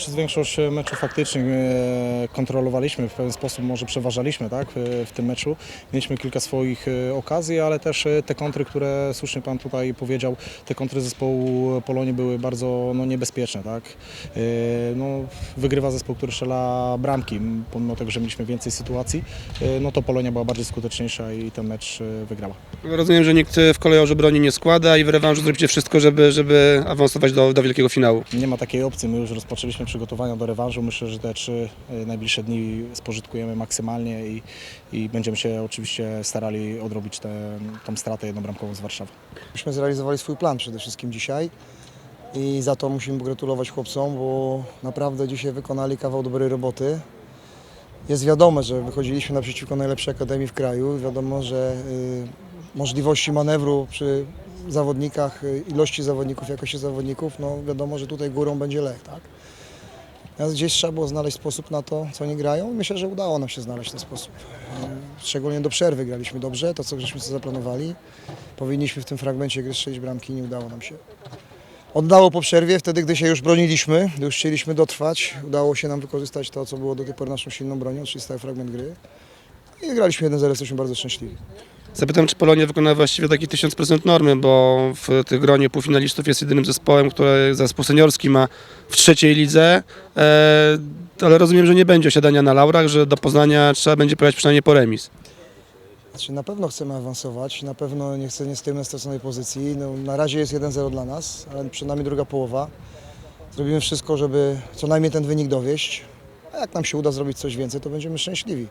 Przez większość e, meczów faktycznie e, kontrolowaliśmy, w pewien sposób może przeważaliśmy tak, w, w tym meczu. Mieliśmy kilka swoich e, okazji, ale też e, te kontry, które słusznie Pan tutaj powiedział, te kontry zespołu Polonii były bardzo no, niebezpieczne. Tak? E, No, wygrywa zespół, który strzela bramki, pomimo tego, że mieliśmy więcej sytuacji, e, no to Polonia była bardziej skuteczniejsza i ten mecz e, wygrała. Rozumiem, że nikt w kolejorze broni nie składa i w rewanżu zrobicie wszystko, żeby, żeby awansować do, do wielkiego finału. Nie ma takiej opcji. My już rozpoczęliśmy przygotowania do rewanżu. Myślę, że te trzy e, najbliższe dni spożytkujemy maksymalnie i, i będziemy się oczywiście starali odrobić tę stratę jednobramkową z Warszawy. Myśmy zrealizowali swój plan przede wszystkim dzisiaj i za to musimy pogratulować chłopcom, bo naprawdę dzisiaj wykonali kawał dobrej roboty. Jest wiadome, że wychodziliśmy naprzeciwko najlepszej akademii w kraju. Wiadomo, że y, możliwości manewru przy zawodnikach, y, ilości zawodników, jakości zawodników, no wiadomo, że tutaj górą będzie Lech, tak? Natomiast gdzieś trzeba było znaleźć sposób na to, co oni grają. Myślę, że udało nam się znaleźć ten sposób. Szczególnie do przerwy graliśmy dobrze, to co żeśmy sobie zaplanowali. Powinniśmy w tym fragmencie gry strzelić bramki, nie udało nam się. Oddało po przerwie, wtedy gdy się już broniliśmy, gdy już chcieliśmy dotrwać, udało się nam wykorzystać to, co było do tej pory naszą silną bronią, czyli stały fragment gry. I graliśmy 1-0, jesteśmy bardzo szczęśliwi. Zapytam, czy Polonia wykona właściwie taki 1000% normy, bo w tych gronie półfinalistów jest jedynym zespołem, który zespół seniorski ma w trzeciej lidze, e, ale rozumiem, że nie będzie osiadania na laurach, że do Poznania trzeba będzie pojechać przynajmniej po remis. Znaczy na pewno chcemy awansować, na pewno nie, chcę, nie stoimy na straconej pozycji. No, na razie jest 1-0 dla nas, ale przed nami druga połowa. Zrobimy wszystko, żeby co najmniej ten wynik dowieść. A jak nam się uda zrobić coś więcej, to będziemy szczęśliwi.